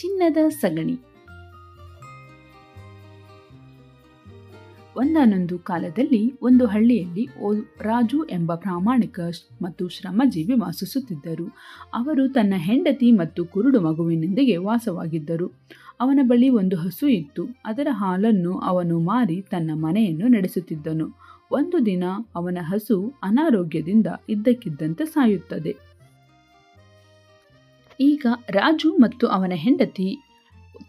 ಚಿನ್ನದ ಸಗಣಿ. ಒಂದಾನೊಂದು ಕಾಲದಲ್ಲಿ ಒಂದು ಹಳ್ಳಿಯಲ್ಲಿ ಓ ರಾಜು ಎಂಬ ಪ್ರಾಮಾಣಿಕ ಮತ್ತು ಶ್ರಮಜೀವಿ ವಾಸಿಸುತ್ತಿದ್ದರು. ಅವರು ತನ್ನ ಹೆಂಡತಿ ಮತ್ತು ಕುರುಡು ಮಗುವಿನೊಂದಿಗೆ ವಾಸವಾಗಿದ್ದರು. ಅವನ ಬಳಿ ಒಂದು ಹಸು ಇತ್ತು. ಅದರ ಹಾಲನ್ನು ಅವನು ಮಾರಿ ತನ್ನ ಮನೆಯನ್ನು ನಡೆಸುತ್ತಿದ್ದನು. ಒಂದು ದಿನ ಅವನ ಹಸು ಅನಾರೋಗ್ಯದಿಂದ ಇದ್ದಕ್ಕಿದ್ದಂತೆ ಸಾಯುತ್ತದೆ. ಈಗ ರಾಜು ಮತ್ತು ಅವನ ಹೆಂಡತಿ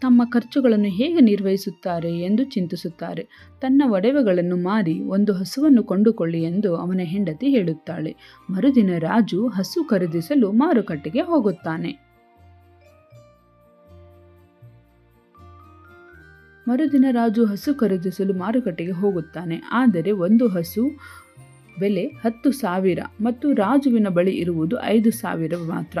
ತಮ್ಮ ಖರ್ಚುಗಳನ್ನು ಹೇಗೆ ನಿರ್ವಹಿಸುತ್ತಾರೆ ಎಂದು ಚಿಂತಿಸುತ್ತಾರೆ. ತನ್ನ ಒಡವೆಗಳನ್ನು ಮಾರಿ ಒಂದು ಹಸುವನ್ನು ಕೊಂಡುಕೊಳ್ಳಿ ಎಂದು ಅವನ ಹೆಂಡತಿ ಹೇಳುತ್ತಾಳೆ. ಮರುದಿನ ರಾಜು ಹಸು ಖರೀದಿಸಲು ಮಾರುಕಟ್ಟೆಗೆ ಹೋಗುತ್ತಾನೆ. ಮರುದಿನ ರಾಜು ಹಸು ಖರೀದಿಸಲು ಮಾರುಕಟ್ಟೆಗೆ ಹೋಗುತ್ತಾನೆ. ಆದರೆ ಒಂದು ಹಸು ಬೆಲೆ ಹತ್ತು ಸಾವಿರ ಮತ್ತು ರಾಜುವಿನ ಬಳಿ ಇರುವುದು ಐದು ಸಾವಿರ ಮಾತ್ರ.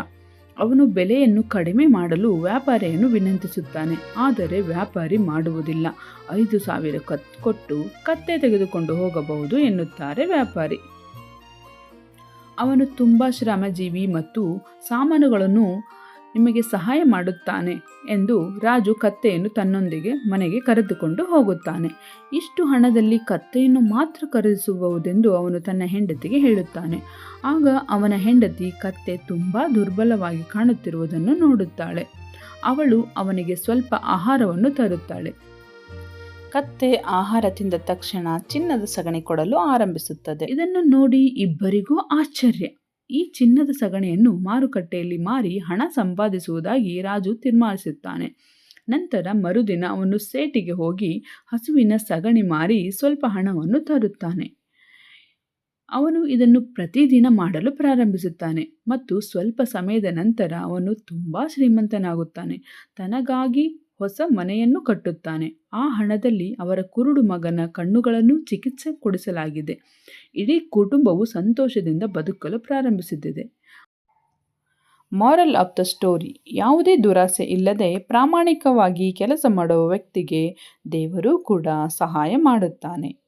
ಅವನು ಬೆಲೆಯನ್ನು ಕಡಿಮೆ ಮಾಡಲು ವ್ಯಾಪಾರಿಯನ್ನು ವಿನಂತಿಸುತ್ತಾನೆ. ಆದರೆ ವ್ಯಾಪಾರಿ ಮಾಡುವುದಿಲ್ಲ. ಐದು ಸಾವಿರ ಕತ್ ಕೊಟ್ಟು ಕತ್ತೆ ತೆಗೆದುಕೊಂಡು ಹೋಗಬಹುದು ಎನ್ನುತ್ತಾರೆ ವ್ಯಾಪಾರಿ. ಅವನು ತುಂಬ ಶ್ರಮಜೀವಿ ಮತ್ತು ಸಾಮಾನುಗಳನ್ನು ನಿಮಗೆ ಸಹಾಯ ಮಾಡುತ್ತಾನೆ ಎಂದು ರಾಜು ಕತ್ತೆಯನ್ನು ತನ್ನೊಂದಿಗೆ ಮನೆಗೆ ಕರೆದುಕೊಂಡು ಹೋಗುತ್ತಾನೆ. ಇಷ್ಟು ಹಣದಲ್ಲಿ ಕತ್ತೆಯನ್ನು ಮಾತ್ರ ಖರೀದಿಸಬಹುದೆಂದು ಅವನು ತನ್ನ ಹೆಂಡತಿಗೆ ಹೇಳುತ್ತಾನೆ. ಆಗ ಅವನ ಹೆಂಡತಿ ಕತ್ತೆ ತುಂಬ ದುರ್ಬಲವಾಗಿ ಕಾಣುತ್ತಿರುವುದನ್ನು ನೋಡುತ್ತಾಳೆ. ಅವಳು ಅವನಿಗೆ ಸ್ವಲ್ಪ ಆಹಾರವನ್ನು ತರುತ್ತಾಳೆ. ಕತ್ತೆ ಆಹಾರ ತಿಂದ ತಕ್ಷಣ ಚಿನ್ನದ ಸಗಣಿ ಕೊಡಲು ಆರಂಭಿಸುತ್ತದೆ. ಇದನ್ನು ನೋಡಿ ಇಬ್ಬರಿಗೂ ಆಶ್ಚರ್ಯ. ಈ ಚಿನ್ನದ ಸಗಣಿಯನ್ನು ಮಾರುಕಟ್ಟೆಯಲ್ಲಿ ಮಾರಿ ಹಣ ಸಂಪಾದಿಸುವುದಾಗಿ ರಾಜು ತೀರ್ಮಾನಿಸುತ್ತಾನೆ. ನಂತರ ಮರುದಿನ ಅವನು ಸೇಟಿಗೆ ಹೋಗಿ ಹಸುವಿನ ಸಗಣಿ ಮಾರಿ ಸ್ವಲ್ಪ ಹಣವನ್ನು ತರುತ್ತಾನೆ. ಅವನು ಇದನ್ನು ಪ್ರತಿದಿನ ಮಾಡಲು ಪ್ರಾರಂಭಿಸುತ್ತಾನೆ ಮತ್ತು ಸ್ವಲ್ಪ ಸಮಯದ ನಂತರ ಅವನು ತುಂಬ ಶ್ರೀಮಂತನಾಗುತ್ತಾನೆ. ತನಗಾಗಿ ಹೊಸ ಮನೆಯನ್ನು ಕಟ್ಟುತ್ತಾನೆ. ಆ ಹಣದಲ್ಲಿ ಅವರ ಕುರುಡು ಮಗನ ಕಣ್ಣುಗಳನ್ನು ಚಿಕಿತ್ಸೆ ಕೊಡಿಸಲಾಗಿದೆ. ಇಡೀ ಕುಟುಂಬವು ಸಂತೋಷದಿಂದ ಬದುಕಲು ಪ್ರಾರಂಭಿಸುತ್ತಿದೆ ಮಾರಲ್ ಆಫ್ ದ ಸ್ಟೋರಿ. ಯಾವುದೇ ದುರಾಸೆ ಇಲ್ಲದೆ ಪ್ರಾಮಾಣಿಕವಾಗಿ ಕೆಲಸ ಮಾಡುವ ವ್ಯಕ್ತಿಗೆ ದೇವರು ಕೂಡ ಸಹಾಯ ಮಾಡುತ್ತಾನೆ.